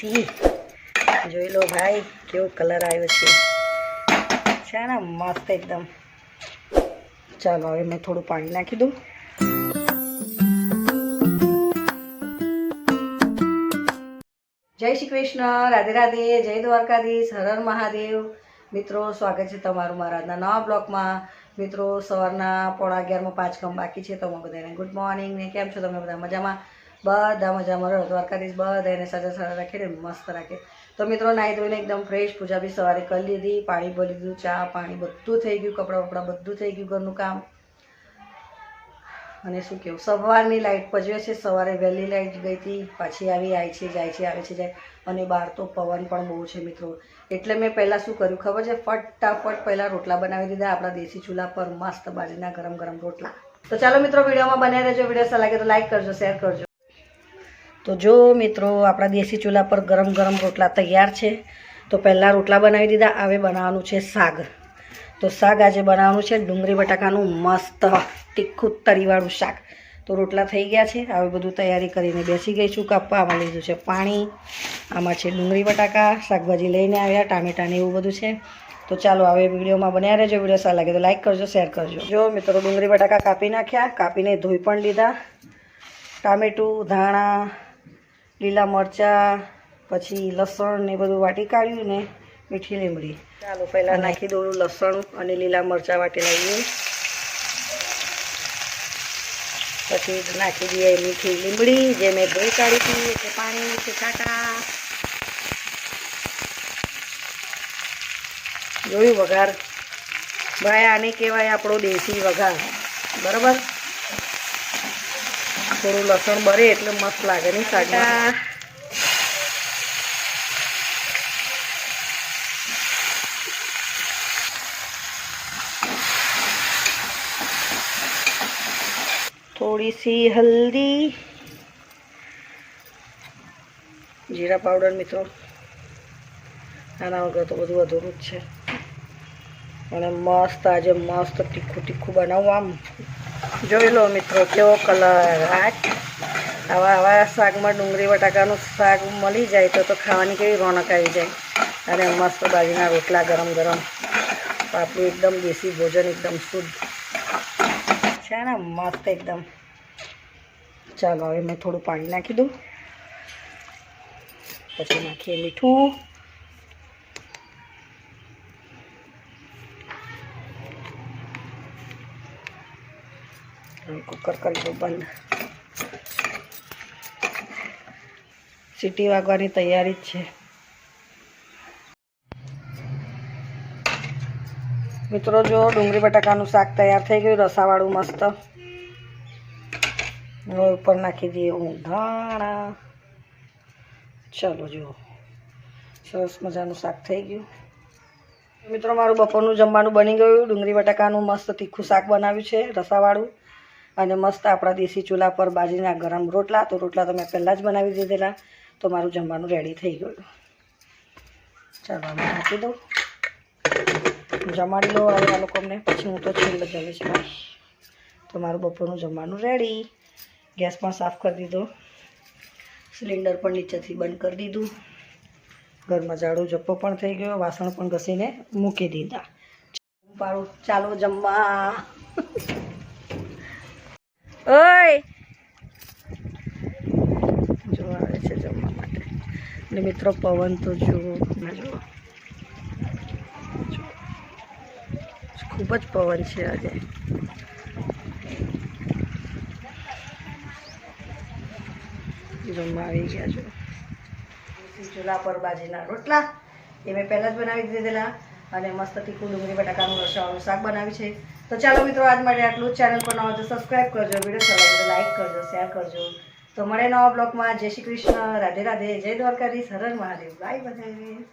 C જોઈ લો ભાઈ, કેવો કલર આવ્યો છે. છે ને મસ્ત એકદમ. ચાલો, હવે મેં થોડું પાણી નાખી દઉં. જય શ્રી કૃષ્ણ, રાધે રાધે, જય દ્વારકાધીશ, હર હર મહાદેવ. મિત્રો, સ્વાગત છે તમારું મારા નવા બ્લોગમાં. મિત્રો, સવારના પોણા અગિયારમાં પાંચ કમ બાકી છે તમે બધાને ગુડ મોર્નિંગ ને કેમ છો? તમે બધા મજામાં? બધા મજામાં રહો, દ્વારકાધીશ બધા એને સાજા સારા રાખીને મસ્ત રાખે. તો મિત્રો, નાહી ધોઈને એકદમ ફ્રેશ પૂજા બી સવારે કરી લીધી, પાણી ભરી દીધું, ચા, પાણી બધું થઈ ગયું, કપડાં વપડા બધું થઈ ગયું ઘરનું કામ. અને શું કેવું, સવારની લાઇટ પજવે છે, સવારે વહેલી લાઇટ ગઈ હતી, પાછી આવી આવી છે, જાય છે, આવે છે, જાય. અને બહાર તો પવન પણ બહુ છે મિત્રો. એટલે મેં પહેલાં શું કર્યું ખબર છે? ફટાફટ પહેલાં રોટલા બનાવી દીધા, આપણા દેશી ચૂલા પર મસ્ત બાજરીના ગરમ ગરમ રોટલા. તો ચાલો મિત્રો, વિડીયોમાં બનાવી રહેજો. વીડિયો લાગે તો લાઇક કરજો શેર કરજો. તો જો મિત્રો, આપણા દેશી ચૂલા પર ગરમ ગરમ રોટલા તૈયાર છે, તો પહેલાં રોટલા બનાવી દીધા. હવે બનાવવાનું છે શાક. તો શાક આજે બનાવવાનું છે ડુંગળી બટાકાનું મસ્ત તીખું તરીવાળું શાક. તો રોટલા થઈ ગયા છે. હવે બધું તૈયારી કરીને બેસી ગઈ છું કાપવા લીધું છે પાણી, આમાં છે ડુંગળી બટાકા, શાકભાજી લઈને આવ્યા, ટામેટાને એવું બધું છે. તો ચાલો હવે વિડીયોમાં બન્યા રહેજો. વીડિયો સારા લાગે તો લાઈક કરજો, શેર કરજો. જો મિત્રો ડુંગળી બટાકા કાપી નાખ્યા, કાપીને ધોઈ પણ લીધા. ટામેટું, ધાણા લીલા મરચાં પછી લસણ ને બધું વાટી કાઢ્યું ને મીઠી લીમડી. ચાલો પહેલાં નાખી દઉં લસણ અને લીલા મરચાં વાટી લઈએ પછી નાખી દઈએ મીઠી લીમડી જે મેં ધોઈ કાઢી હતી એટલે પાણી છે જોયું વઘાર? ભાઈ આને કહેવાય આપણો દેશી વઘાર. બરાબર? થોડું લસણ બરે એટલે મસ્ત લાગે નહીં શાકમાં. થોડી સી હલ્દી. જીરા પાવડર મિત્રો. આના વગર તો બધું અધૂરું જ છે. અને મસ્ત આજે મસ્ત તીખું તીખું બનાવું આમ. જોઈ લો મિત્રો, કેવો કલર આ આવા આવા શાકમાં ડુંગળી, બટાકાનું શાક મળી જાય તો તો ખાવાની કેવી રોનક આવી જાય. અને મસ્ત બાજરીના રોટલા ગરમ ગરમ. પાપડું એકદમ દેશી ભોજન, એકદમ શુદ્ધ. છે ને, મસ્ત એકદમ. ચાલો, હવે મેં થોડું પાણી નાખી દઉં. પછી નાખીએ મીઠું. કુકર કરી દઉં બંધ. સીટી વાગવાની તૈયારી જ છે. મિત્રો, જો ડુંગળી બટાકાનું શાક તૈયાર થઈ ગયું, રસાવાળું મસ્ત. ઉપર નાખી દઈએ હું ધાણા. ચાલો જુઓ સરસ મજાનું શાક થઈ ગયું. મિત્રો, મારું બપોરનું જમવાનું બની ગયું. ડુંગળી બટાકાનું મસ્ત તીખું શાક બનાવ્યું છે, રસાવાળું. અને મસ્ત આપણા દેશી ચૂલા પર બાજરીના ગરમ રોટલા. તો રોટલા તો મેં પહેલાં જ બનાવી દીધેલા. તો મારું જમવાનું રેડી થઈ ગયું. ચાલો અમે નાખી દઉં. જમાડી લો. હવે આ લોકો અમને પછી હું તો છેલ્લે છે તો મારું બપોરનું જમવાનું રેડી ગેસ પણ સાફ કરી દીધો. સિલિન્ડર પણ નીચેથી બંધ કરી દીધું. ઘરમાં ઝાડુ જપ્પો પણ થઈ ગયો. વાસણ પણ ઘસીને મૂકી દીધા. પાડું. ચાલો, જમવા. ઓય. જો આવે છે જમવા માટે. અને મિત્રો, પવન તો જુઓ ના જુઓ. ખૂબ જ પવન છે આજે. જમવા આવી ગયા છો. ચૂલા પર બાજીના રોટલા. એ મેં પહેલાં જ બનાવી દીધેલા. અને મસ્ત તીખું ડુંગળી બટાકાનું રસાવાળું શાક બનાવ્યું છે. તો ચાલો મિત્રો, આજ માટે આટલું જ. ચેનલ પર ન હોય તો સબસ્ક્રાઈબ કરજો વીડિયો સારો લાગે લાઈક કરજો શેર કરજો. તો મળે નવા બ્લોગમાં જય શ્રી કૃષ્ણ. રાધે રાધે. જય દ્વારકાધીશ. હર હર મહાદેવ. બાય બધાને.